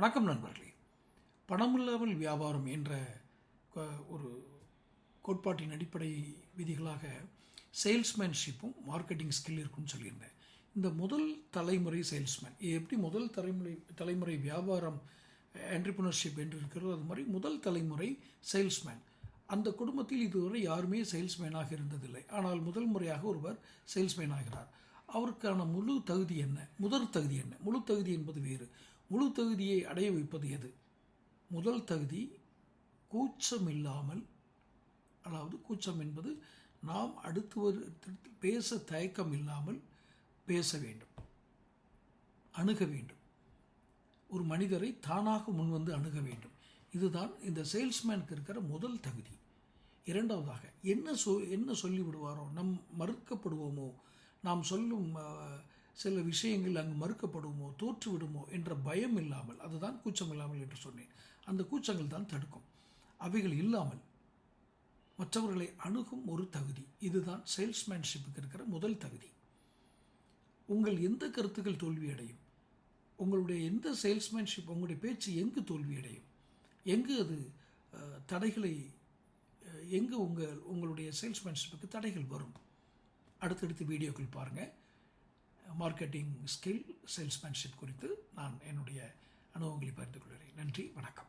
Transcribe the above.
வணக்கம் நண்பர்களே. பணமில்லாமல் வியாபாரம் என்ற ஒரு கோட்பாட்டின் அடிப்படை விதிகளாக சேல்ஸ்மேன்ஷிப்பும் மார்க்கெட்டிங் ஸ்கில் இருக்கும்னு சொல்லியிருந்தேன். இந்த முதல் தலைமுறை சேல்ஸ்மேன் எப்படி முதல் தலைமுறை தலைமுறை வியாபாரம் என்டர்பிரினர்ஷிப் என்று இருக்கிறதோ அது மாதிரி முதல் தலைமுறை சேல்ஸ்மேன். அந்த குடும்பத்தில் இதுவரை யாருமே சேல்ஸ்மேனாக இருந்ததில்லை. ஆனால் முதல் முறையாக ஒருவர் சேல்ஸ்மேன் ஆகிறார். அவருக்கான முழு தகுதி என்ன? முதல் தகுதி என்ன? முழு தகுதி என்பது வேறு. முழு தகுதியை அடைய வைப்பது எது? முதல் தகுதி கூச்சம் இல்லாமல் அதாவது கூச்சம் என்பது நாம் அடுத்தவர் பேச தயக்கம் இல்லாமல் பேச வேண்டும் அணுக வேண்டும். ஒரு மனிதரை தானாக முன்வந்து அணுக வேண்டும். இதுதான் இந்த சேல்ஸ்மேனுக்கு இருக்கிற முதல் தகுதி. இரண்டாவதாக என்ன சொ என்ன சொல்லி விடுவாரோ நம் மறுக்கப்படுவோமோ நாம் சொல்லும் சில விஷயங்கள் அங்கு மறுக்கப்படுமோ தோற்றுவிடுமோ என்ற பயம் இல்லாமல் அதுதான் கூச்சம் இல்லாமல் என்று சொன்னேன். அந்த கூச்சங்கள் தான் தடுக்கும். அவைகள் இல்லாமல் மற்றவர்களை அணுகும் ஒரு தகுதி. இதுதான் சேல்ஸ்மேன்ஷிப்புக்கு இருக்கிற முதல் தகுதி. உங்கள் எந்த கருத்துக்கள் தோல்வியடையும்? உங்களுடைய எந்த சேல்ஸ்மேன்ஷிப் உங்களுடைய பேச்சு எங்கு தோல்வியடையும்? எங்கு அது தடைகளை எங்கு உங்கள் உங்களுடைய சேல்ஸ்மேன்ஷிப்புக்கு தடைகள் வரும்? அடுத்தடுத்து வீடியோக்கள் பாருங்கள் மார்க்கெட்டிங் ஸ்கில் சேல்ஸ்மேன்ஷிப் குறித்து நான் என்னுடைய அனுபவங்களை பகிர்ந்து கொள்கிறேன். நன்றி வணக்கம்.